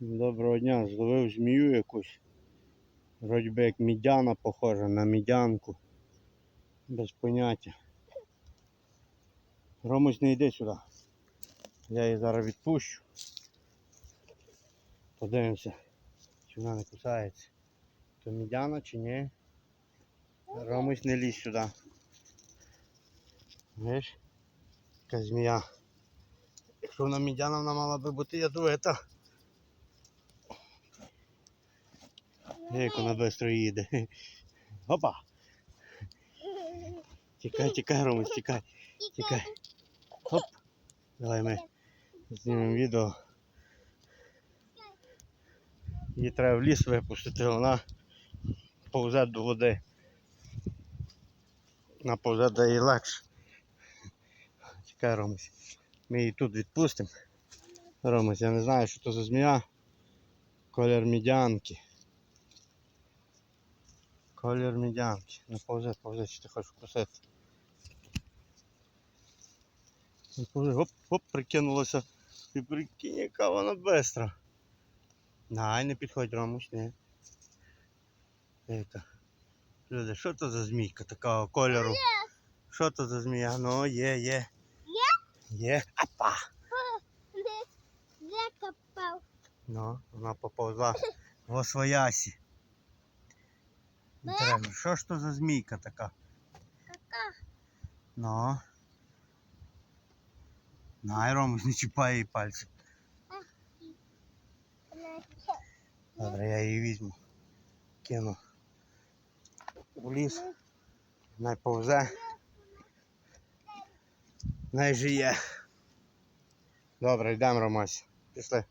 Доброго дня, зловив змію якусь. Вроді би як мідяна похожа на мідянку. Без поняття. Ромусь не йди сюди. Я її зараз відпущу. Подивимося, чи вона не кусається. То мідяна чи ні. Ромусь не лізь сюди. Видиш? Яка змія. Якщо вона мідяна, вона мала би бути ядовита. Як вона швидко їде. Опа! Тікай, тікай, Ромус, тікай, тікай. Хоп. Давай ми знімемо відео. Її треба в ліс випустити, вона повзе до води. Вона повзе до її легше. Чекай, Ромусь. Ми її тут відпустимо. Ромусь, я не знаю, що це за змія. Колір мідянки. Колір мідянки. Ну повзе, повзе, чи ти хочеш вкусити. Ну, повзе, Гоп, гоп, прикинулося. І прикинь, яка вона бистра. Най, не підходь, Ромусь, не. Яка. Люди, що це за змійка такого кольору? Що це за змія? Ну, є, є. Є? Є. Апа! Де копав? Ну, вона поповзла в освоясі. Інтересно, що ж то за змійка така? Кака? Ну. Най, Ромусь, не чіпай її пальцем. Добре, я її візьму. Кину у ліс. Най повзе. Най жиє. Добре, йдемо, Ромась. Пішли.